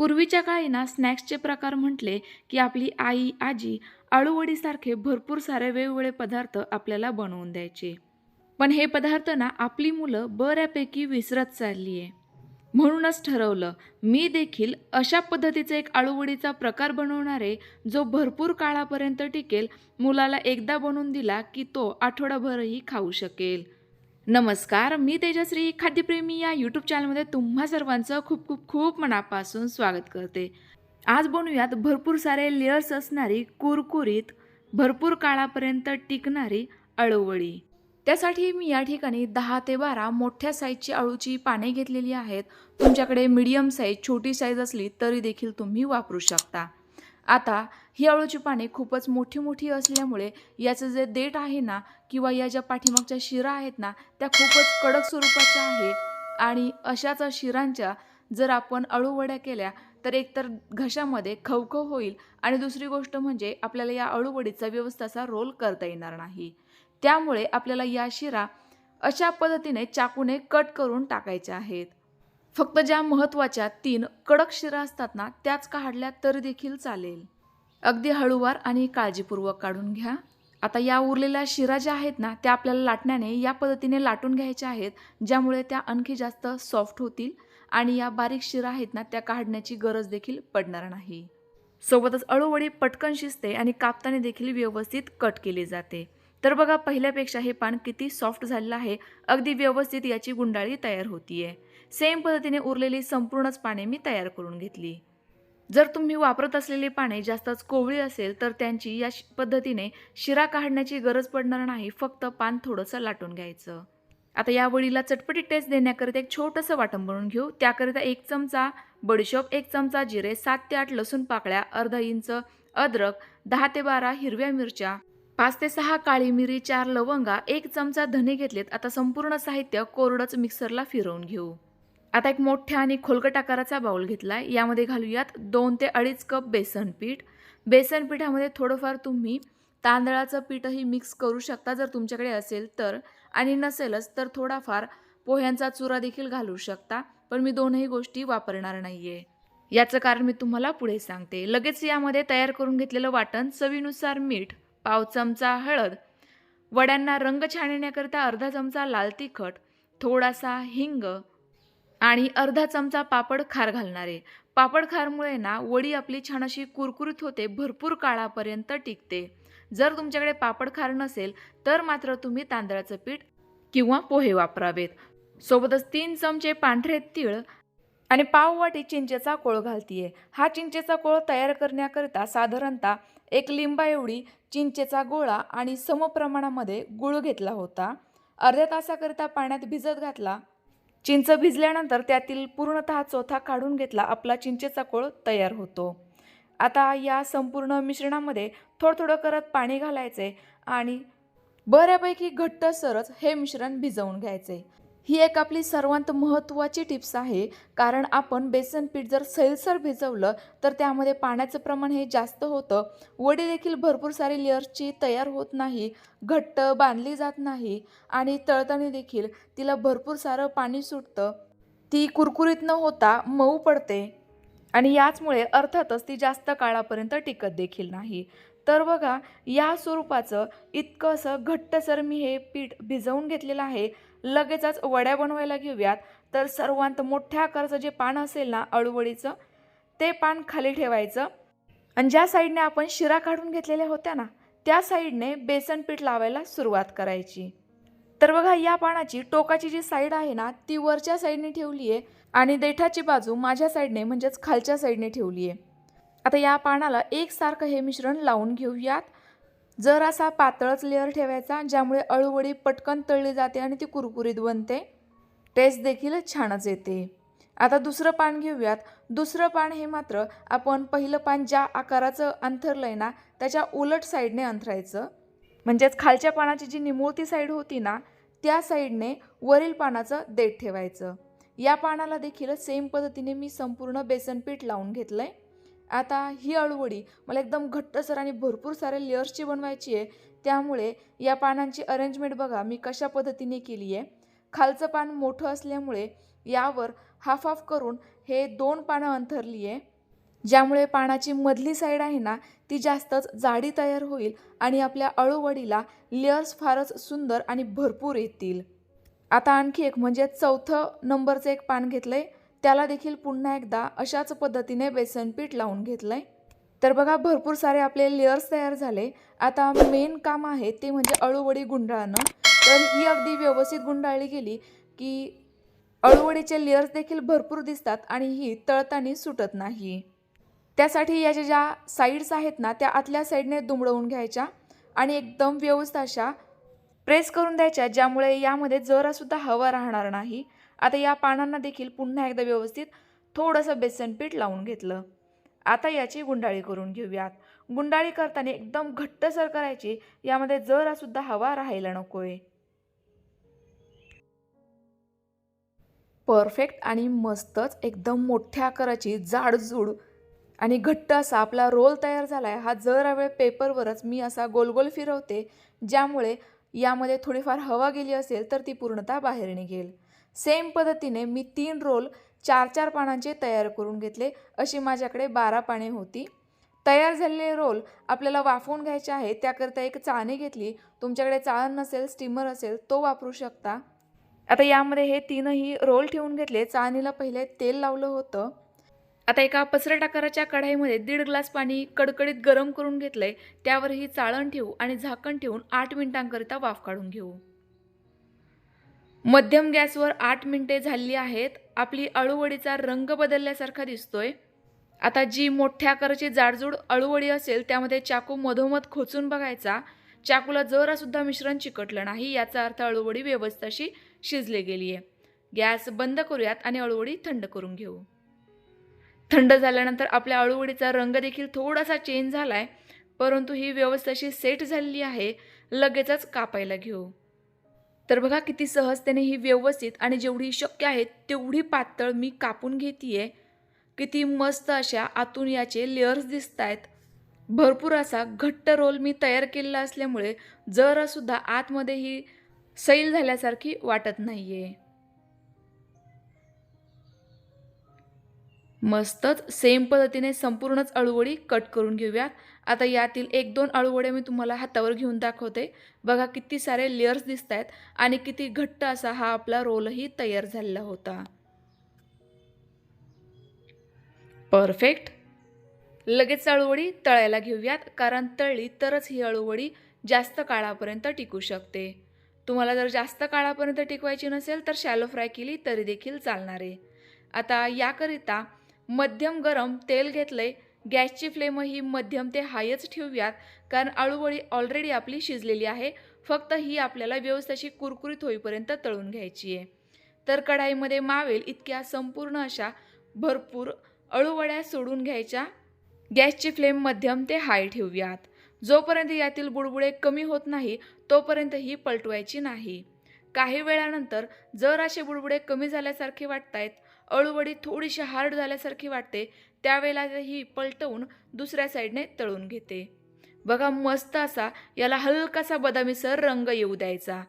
पूर्वीच्या काळी ना स्नॅक्सचे प्रकार म्हटले की आपली आई आजी आळूवडीसारखे भरपूर सारे वेगवेगळे पदार्थ आपल्याला बनवून द्यायचे. पण हे पदार्थ ना आपली मुलं बऱ्यापैकी विसरत चालली आहे. म्हणूनच ठरवलं मी देखील अशा पद्धतीचा एक आळूवडीचा प्रकार बनवणारे जो भरपूर काळापर्यंत टिकेल मुलाला एकदा बनवून दिला की तो आठवडाभरही खाऊ शकेल. नमस्कार मी तेजश्री खाद्यप्रेमी या यूट्यूब चॅनलमध्ये तुम्हा सर्वांचं खूप खूप खूप मनापासून स्वागत करते. आज बनवूयात भरपूर सारे लेयर्स असणारी कुरकुरीत भरपूर काळापर्यंत टिकणारी अळवळी त्यासाठी मी या ठिकाणी दहा ते बारा मोठ्या साईजची अळूची पाने घेतलेली आहेत. तुमच्याकडे मीडियम साईज छोटी साईज असली तरी देखील तुम्ही वापरू शकता. आता ही अळूची पाने खूपच मोठी मोठी असल्यामुळे याचं जे देठ आहे ना किंवा या ज्या पाठीमागच्या शिरा आहेत ना त्या खूपच कडक स्वरूपाच्या आहे. आणि अशाच शिरांच्या जर आपण अळूवड्या केल्या तर एकतर घशामध्ये खवखव होईल. आणि दुसरी गोष्ट म्हणजे आपल्याला या अळूवडीचा व्यवस्थाचा रोल करता येणार नाही. त्यामुळे आपल्याला या शिरा अशा पद्धतीने चाकूने कट करून टाकायच्या आहेत. फक्त ज्या महत्त्वाच्या तीन कडक शिरा असतात ना त्याच काढल्या तरी देखील चालेल. अगदी हळूवार आणि काळजीपूर्वक काढून घ्या. आता या उरलेल्या शिरा ज्या आहेत ना त्या आपल्याला लाटण्याने या पद्धतीने लाटून घ्यायच्या आहेत ज्यामुळे त्या आणखी जास्त सॉफ्ट होतील आणि या बारीक शिरा आहेत ना त्या काढण्याची गरज देखील पडणार नाही. सोबतच अळूवडी पटकन शिजते आणि कापताने देखील व्यवस्थित कट केली जाते. तर बघा पहिल्यापेक्षा हे पान किती सॉफ्ट झालेलं आहे. अगदी व्यवस्थित याची गुंडाळी तयार होतीये. सेम पद्धतीने उरलेली संपूर्णच पाने मी तयार करून घेतली. जर तुम्ही वापरत असलेली पाने जास्तच कोवळी असेल तर त्यांची या पद्धतीने शिरा काढण्याची गरज पडणार नाही फक्त पान थोडंसं लाटून घ्यायचं. आता या वडीला चटपटी टेस्ट देण्याकरिता एक छोटंसं वाटण बनवून घेऊ. त्याकरिता एक चमचा बडीशोप एक चमचा जिरे सात ते आठ लसूण पाकळ्या अर्धा इंच अद्रक दहा ते बारा हिरव्या मिरच्या पाच ते सहा काळी मिरी चार लवंगा एक चमचा धने घेतलेत. आता संपूर्ण साहित्य कोरडंच मिक्सरला फिरवून घेऊ. आता एक मोठ्या आणि खोलकट आकाराचा बाऊल घेतला आहे यामध्ये घालूयात दोन ते अडीच कप बेसन पीठ. बेसन पिठामध्ये थोडंफार तुम्ही तांदळाचं पीठही मिक्स करू शकता जर तुमच्याकडे असेल तर. आणि नसेलच तर थोडाफार पोह्यांचा चुरा देखील घालू शकता. पण मी दोनही गोष्टी वापरणार नाही आहे याचं कारण मी तुम्हाला पुढे सांगते. लगेच यामध्ये तयार करून घेतलेलं वाटण चवीनुसार मीठ पाव चमचा हळद वड्यांना रंग छाणण्याकरिता अर्धा चमचा लाल तिखट थोडासा हिंग आणि अर्धा चमचा पापड खार घालणारे. पापड खारमुळे ना वडी आपली छान अशी कुरकुरीत होते भरपूर काळापर्यंत टिकते. जर तुमच्याकडे पापड खार नसेल तर मात्र तुम्ही तांदळाचं पीठ किंवा पोहे वापरावेत. सोबतच तीन चमचे पांढरे तीळ आणि पाव वाटी चिंचेचा कोळ घालतीये. हा चिंचेचा कोळ तयार करण्याकरिता साधारणतः एक लिंबा एवढी चिंचेचा गोळा आणि समप्रमाणामध्ये गुळ घेतला होता. अर्ध्या तासाकरिता पाण्यात भिजत घातला चिंच भिजल्यानंतर त्यातील पूर्णतः चोथा काढून घेतला आपला चिंचेचा कोळ तयार होतो. आता या संपूर्ण मिश्रणामध्ये थोडं थोडं करत पाणी घालायचे आणि बऱ्यापैकी घट्टसरच हे मिश्रण भिजवून घ्यायचे. ही एक आपली सर्वांत महत्त्वाची टिप्स आहे. कारण आपण बेसन पीठ जर सैलसर भिजवलं तर त्यामध्ये पाण्याचं प्रमाण हे जास्त होतं. वडी देखील भरपूर सारी लेअर्सची तयार होत नाही घट्ट बांधली जात नाही आणि तळतणी देखील तिला भरपूर सारं पाणी सुटतं. ती कुरकुरीत न होता मऊ पडते आणि याचमुळे अर्थातच ती जास्त काळापर्यंत टिकत देखील नाही. तर बघा या स्वरूपाचं इतकं असं घट्टसर मी हे पीठ भिजवून घेतलेलं आहे. लगेचच वड्या बनवायला घेऊयात. तर सर्वांत मोठ्या आकाराचं जे पान असेल ना अळूवडीचं ते पान खाली ठेवायचं. आणि ज्या साईडने आपण शिरा काढून घेतलेल्या होत्या ना त्या साईडने बेसन पीठ लावायला सुरुवात करायची. तर बघा या पानाची टोकाची जी साईड आहे ना ती वरच्या साईडने ठेवली आहे आणि देठाची बाजू माझ्या साईडने म्हणजेच खालच्या साईडने ठेवली आहे आता या पानाला एकसारखं हे मिश्रण लावून घेऊयात. जर असा पातळच लेअर ठेवायचा ज्यामुळे अळूवडी पटकन तळली जाते आणि ती कुरकुरीत बनते टेस्ट देखील छानच येते. आता दुसरं पान घेऊयात. दुसरं पान हे मात्र आपण पहिलं पान ज्या आकाराचं अंथरलं आहे ना त्याच्या उलट साईडने अंथरायचं. म्हणजेच खालच्या पानाची जी निमुळती साईड होती ना त्या साईडने वरील पानाचं देठ ठेवायचं. या पानाला देखील सेम पद्धतीने मी संपूर्ण बेसन पीठ लावून घेतलं आहे आता ही अळूवडी मला एकदम घट्टसर आणि भरपूर साऱ्या लेअर्सची बनवायची आहे. त्यामुळे या पानांची अरेंजमेंट बघा मी कशा पद्धतीने केली आहे. खालचं पान मोठं असल्यामुळे यावर हाफ हाफ करून हे दोन पानं अंथरली आहे. ज्यामुळे पानाची मधली साईड आहे ना ती जास्तच जाडी तयार होईल आणि आपल्या अळूवडीला लेअर्स फारच सुंदर आणि भरपूर येतील. आता आणखी एक म्हणजे चौथं नंबरचं एक पान घेतलं आहे त्याला देखील पुन्हा एकदा अशाच पद्धतीने बेसन पीठ लावून आहे तर बघा भरपूर सारे आपले लेअर्स तयार झाले. आता मेन काम आहे ते म्हणजे अळूवडी गुंडाळणं. तर ही अगदी व्यवस्थित गुंडाळली गेली की अळूवडीचे लेअर्स देखील भरपूर दिसतात आणि ही तळतानी सुटत नाही. त्यासाठी याच्या ज्या साईड्स आहेत ना त्या आतल्या साईडने दुमडवून घ्यायच्या आणि एकदम व्यवस्थित अशा प्रेस करून द्यायच्या ज्यामुळे यामध्ये जरासुद्धा हवा राहणार नाही. आता या पानांना देखील पुन्हा एकदा व्यवस्थित थोडंसं बेसन पीठ लावून घेतलं. आता याची गुंडाळी करून घेऊयात. गुंडाळी करताना एकदम घट्टसर करायची यामध्ये जरासुद्धा हवा राहायला नकोय. परफेक्ट आणि मस्तच एकदम मोठ्या आकाराची जाडजूड आणि घट्ट असा आपला रोल तयार झाला आहे हा जरा वेळ पेपरवरच मी असा गोलगोल फिरवते ज्यामुळे यामध्ये थोडीफार हवा गेली असेल तर ती पूर्णतः बाहेर निघेल. सेम पद्धतीने मी तीन रोल चार चार पानांचे तयार करून घेतले. अशी माझ्याकडे बारा पाने होती. तयार झालेले रोल आपल्याला वाफवून घ्यायचे आहे त्याकरता एक चाळणी घेतली. तुमच्याकडे चाळण नसेल स्टीमर असेल तो वापरू शकता. आता यामध्ये हे तीनही रोल ठेवून घेतले. चाळणीला पहिले तेल लावलं होतं. आता एका पसरट आकाराच्या कढाईमध्ये दीड ग्लास पाणी कडकडीत गरम करून घेतलंय. त्यावर ही चाळण ठेवू आणि झाकण ठेवून आठ मिनिटांकरिता वाफ काढून घेऊ. मध्यम गॅसवर आठ मिनिटे झाली आहेत. आपली अळूवडीचा रंग बदलल्यासारखा दिसतोय. आता जी मोठ्या आकाराची जाडजूड अळूवडी असेल त्यामध्ये चाकू मधोमध खोचून बघायचा. चाकूला जरासुद्धा मिश्रण चिकटलं नाही याचा अर्थ अळूवडी व्यवस्थित अशी शिजली गेली आहे गॅस बंद करूयात आणि अळूवडी थंड करून घेऊ. थंड झाल्यानंतर आपल्या अळूवडीचा रंग देखील थोडासा चेंज झाला आहे परंतु ही व्यवस्था अशी सेट झालेली आहे. लगेचच कापायला घेऊ. तर बघा किती सहजतेने ही व्यवस्थित आणि जेवढी शक्य आहे तेवढी पातळ मी कापून घेते किती मस्त अशा आतून याचे लेअर्स दिसत आहेत भरपूर असा घट्ट रोल मी तयार केलेला असल्यामुळे जरासुद्धा आतमध्ये ही सैल झाल्यासारखी वाटत नाही आहे मस्तच सेम पद्धतीने संपूर्णच अळूवळी कट करून घेऊयात. आता यातील एक दोन अळूवडे मी तुम्हाला हातावर घेऊन दाखवते. बघा किती सारे लेअर्स दिसत आहेत आणि किती घट्ट असा हा आपला रोलही तयार झालेला होता. परफेक्ट लगेच अळूवडी तळायला घेऊयात कारण तळली तरच ही अळूवडी जास्त काळापर्यंत टिकू शकते. तुम्हाला जर जास्त काळापर्यंत टिकवायची नसेल तर शॅलो फ्राय केली तरी देखील चालणार. आहे आता याकरिता मध्यम गरम तेल घेतलंय गॅसची फ्लेमही मध्यम ते हायच ठेवूयात कारण अळूवळी ऑलरेडी आपली शिजलेली आहे. फक्त ही आपल्याला व्यवस्थित अशी कुरकुरीत होईपर्यंत तळून घ्यायची आहे तर कढाईमध्ये मावेल इतक्या संपूर्ण अशा भरपूर अळूवड्या सोडून घ्यायच्या. गॅसची फ्लेम मध्यम ते हाय ठेवूयात. जोपर्यंत यातील बुडबुडे कमी होत नाही तोपर्यंत ही पलटवायची नाही. काही वेळानंतर जर असे बुडबुडे कमी झाल्यासारखे वाटतायत अळूवडी थोडीशी हार्ड झाल्यासारखी वाटते त्यावेळेला ही पलटवून दुसऱ्या साईडने तळून घेते. बघा मस्त असा याला हलकासा बदामीसर रंग येऊ द्यायचा.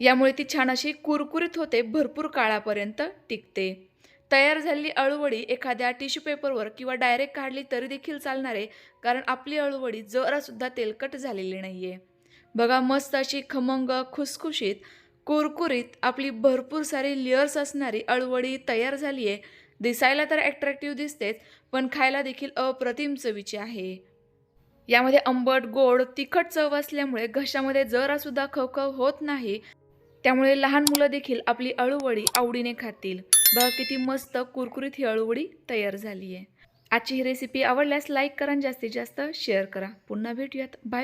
यामुळे ती छान अशी कुरकुरीत होते भरपूर काळापर्यंत टिकते. तयार झालेली अळूवडी एखाद्या टिश्यू पेपरवर किंवा डायरेक्ट काढली तरी देखील चालणार आहे कारण आपली अळूवडी जरासुद्धा तेलकट झालेली नाही आहे बघा मस्त अशी खमंग खुसखुशीत कुरकुरीत आपली भरपूर सारी लेअर्स असणारी अळूवडी तयार झाली आहे. दिसायला तर ॲट्रॅक्टिव्ह दिसतेच पण खायला देखील अप्रतिम चवीची आहे. यामध्ये आंबट गोड तिखट चव असल्यामुळे घशामध्ये जरासुद्धा खवखव होत नाही. त्यामुळे लहान मुलं देखील आपली अळूवडी आवडीने खातील. बघा किती मस्त कुरकुरीत ही अळूवडी तयार झाली आहे. आजची ही रेसिपी आवडल्यास लाईक करा आणि जास्तीत जास्त शेअर करा. पुन्हा भेटूयात. बाय